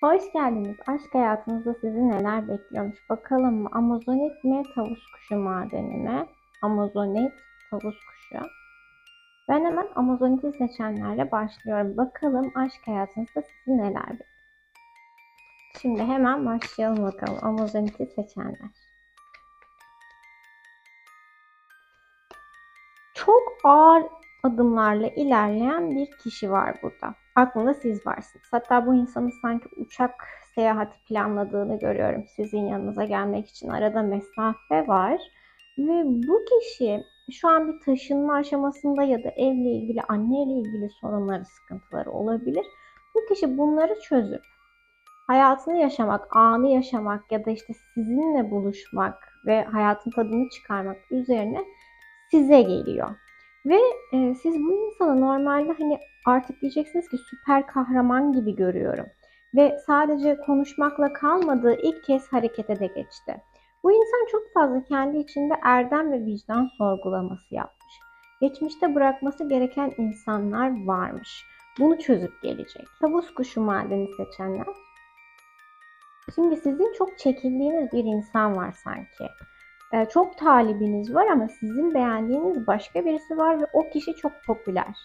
Hoş geldiniz. Aşk hayatınızda sizi neler bekliyormuş? Bakalım Amazonit mi, tavus kuşu madeni mi? Amazonit, tavus kuşu. Ben hemen Amazonit'i seçenlerle başlıyorum. Bakalım aşk hayatınızda sizi neler bekliyor? Şimdi hemen başlayalım bakalım Amazonit'i seçenler. Çok ağır adımlarla ilerleyen bir kişi var burada. Aklında siz varsınız. Hatta bu insanın sanki uçak seyahati planladığını görüyorum. Sizin yanınıza gelmek için arada mesafe var. Ve bu kişi şu an bir taşınma aşamasında ya da evle ilgili, anneyle ilgili sorunları, sıkıntıları olabilir. Bu kişi bunları çözüp hayatını yaşamak, anı yaşamak ya da işte sizinle buluşmak ve hayatın tadını çıkarmak üzerine size geliyor. Ve e, siz bu insanı normalde hani artık diyeceksiniz ki süper kahraman gibi görüyorum. Ve sadece konuşmakla kalmadığı ilk kez harekete de geçti. Bu insan çok fazla kendi içinde erdem ve vicdan sorgulaması yapmış. Geçmişte bırakması gereken insanlar varmış. Bunu çözüp gelecek. Tavus kuşu madeni seçenler. Şimdi sizin çok çekildiğiniz bir insan var sanki. Ee, çok talibiniz var ama sizin beğendiğiniz başka birisi var ve o kişi çok popüler.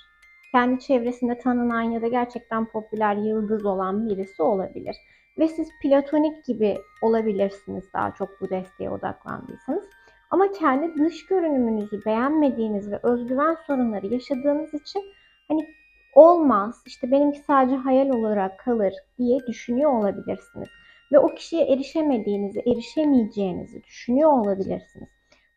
Kendi çevresinde tanınan ya da gerçekten popüler yıldız olan birisi olabilir. Ve siz platonik gibi olabilirsiniz daha çok bu desteğe odaklandıysanız. Ama kendi dış görünümünüzü beğenmediğiniz ve özgüven sorunları yaşadığınız için hani olmaz, işte benimki sadece hayal olarak kalır diye düşünüyor olabilirsiniz ve o kişiye erişemediğinizi, erişemeyeceğinizi düşünüyor olabilirsiniz.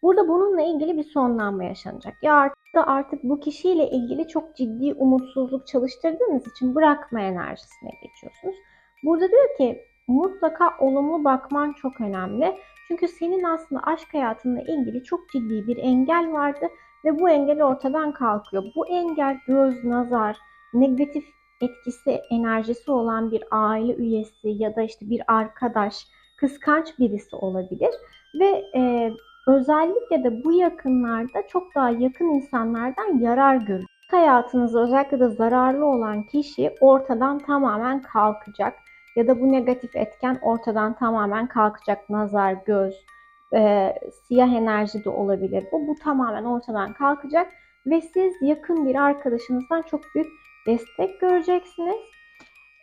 Burada bununla ilgili bir sonlanma yaşanacak. Ya artık da artık bu kişiyle ilgili çok ciddi umutsuzluk çalıştırdığınız için bırakma enerjisine geçiyorsunuz. Burada diyor ki mutlaka olumlu bakman çok önemli. Çünkü senin aslında aşk hayatınla ilgili çok ciddi bir engel vardı ve bu engel ortadan kalkıyor. Bu engel göz, nazar, negatif etkisi, enerjisi olan bir aile üyesi ya da işte bir arkadaş, kıskanç birisi olabilir ve e, özellikle de bu yakınlarda çok daha yakın insanlardan yarar görür. Hayatınızda özellikle de zararlı olan kişi ortadan tamamen kalkacak ya da bu negatif etken ortadan tamamen kalkacak. Nazar, göz, e, siyah enerji de olabilir. Bu, bu tamamen ortadan kalkacak ve siz yakın bir arkadaşınızdan çok büyük destek göreceksiniz.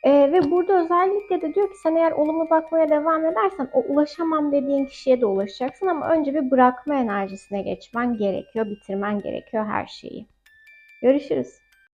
Ee, ve burada özellikle de diyor ki sen eğer olumlu bakmaya devam edersen o ulaşamam dediğin kişiye de ulaşacaksın ama önce bir bırakma enerjisine geçmen gerekiyor, bitirmen gerekiyor her şeyi. Görüşürüz.